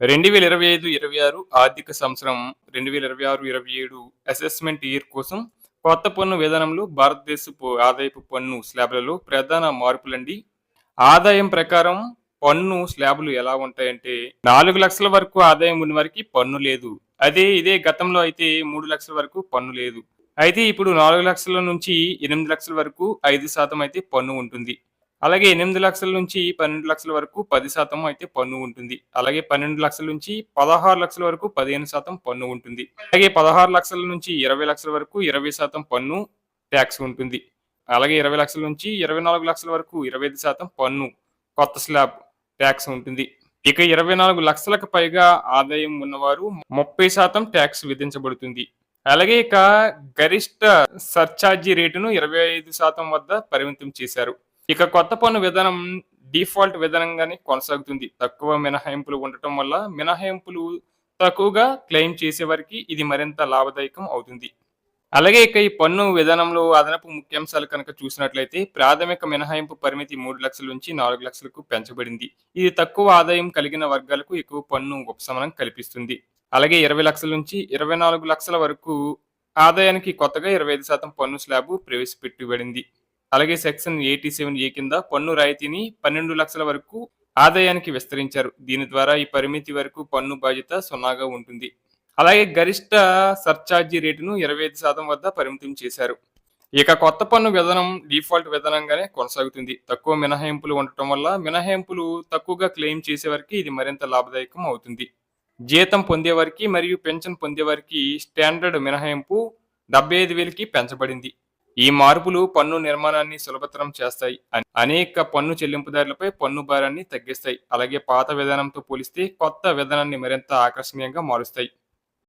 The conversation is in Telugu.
రెండు వేల ఇరవై ఐదు ఇరవై ఆరు ఆర్థిక సంవత్సరం రెండు వేల ఇరవై ఆరు ఇరవై ఏడు అసెస్మెంట్ ఇయర్ కోసం కొత్త పన్ను విధానంలో భారతదేశపు ఆదాయపు పన్ను స్లాబ్లలో ప్రధాన మార్పులండి. ఆదాయం ప్రకారం పన్ను స్లాబులు ఎలా ఉంటాయంటే నాలుగు లక్షల వరకు ఆదాయం ఉన్న వారికి పన్ను లేదు. అదే ఇదే గతంలో అయితే మూడు లక్షల వరకు పన్ను లేదు. అయితే ఇప్పుడు నాలుగు లక్షల నుంచి ఎనిమిది లక్షల వరకు ఐదు శాతం అయితే పన్ను ఉంటుంది. అలాగే ఎనిమిది లక్షల నుంచి పన్నెండు లక్షల వరకు పది శాతం అయితే పన్ను ఉంటుంది. అలాగే పన్నెండు లక్షల నుంచి పదహారు లక్షల వరకు పదిహేను శాతం పన్ను ఉంటుంది. అలాగే పదహారు లక్షల నుంచి ఇరవై లక్షల వరకు ఇరవై శాతం పన్ను ట్యాక్స్ ఉంటుంది. అలాగే ఇరవై లక్షల నుంచి ఇరవై నాలుగు లక్షల వరకు ఇరవై ఐదు శాతం పన్ను కొత్త స్లాబ్ ట్యాక్స్ ఉంటుంది. ఇక ఇరవై నాలుగు లక్షలకు పైగా ఆదాయం ఉన్నవారు ముప్పై శాతం ట్యాక్స్ విధించబడుతుంది. అలాగే ఇక గరిష్ట సర్ఛార్జీ రేటును ఇరవై ఐదు శాతం వద్ద పరిమితం చేశారు. ఇక కొత్త పన్ను విధానం డిఫాల్ట్ విధానంగానే కొనసాగుతుంది. తక్కువ మినహాయింపులు ఉండటం వల్ల మినహాయింపులు తక్కువగా క్లెయిమ్ చేసేవారికి ఇది మరింత లాభదాయకం అవుతుంది. అలాగే ఇక ఈ పన్ను విధానంలో అదనపు ముఖ్యాంశాలు కనుక చూసినట్లయితే ప్రాథమిక మినహాయింపు పరిమితి మూడు లక్షల నుంచి నాలుగు లక్షలకు పెంచబడింది. ఇది తక్కువ ఆదాయం కలిగిన వర్గాలకు ఎక్కువ పన్ను ఉపశమనం కల్పిస్తుంది. అలాగే ఇరవై లక్షల నుంచి ఇరవై నాలుగు లక్షల వరకు ఆదాయానికి కొత్తగా ఇరవై ఐదు శాతం పన్ను స్లాబ్ ప్రవేశపెట్టబడింది. అలాగే సెక్షన్ ఎయిటీ సెవెన్ ఏ కింద పన్ను రాయితీని పన్నెండు లక్షల వరకు ఆదాయానికి విస్తరించారు. దీని ద్వారా ఈ పరిమితి వరకు పన్ను బాధ్యత సున్నాగా ఉంటుంది. అలాగే గరిష్ట సర్ఛార్జీ రేటును ఇరవై ఐదు శాతం వద్ద పరిమితం చేశారు. ఇక కొత్త పన్ను విధానం డిఫాల్ట్ విధానంగానే కొనసాగుతుంది. తక్కువ మినహాయింపులు ఉండటం వల్ల మినహాయింపులు తక్కువగా క్లెయిమ్ చేసేవారికి ఇది మరింత లాభదాయకం అవుతుంది. జీతం పొందేవారికి మరియు పెన్షన్ పొందేవారికి స్టాండర్డ్ మినహాయింపు డెబ్బై ఐదు వేలకి పెంచబడింది. ఈ మార్పులు పన్ను నిర్మాణాన్ని సులభతరం చేస్తాయి. అనేక పన్ను చెల్లింపుదారులపై పన్ను భారాన్ని తగ్గిస్తాయి. అలాగే పాత విధానంతో పోలిస్తే కొత్త విధానాన్ని మరింత ఆకర్షణీయంగా మారుస్తాయి.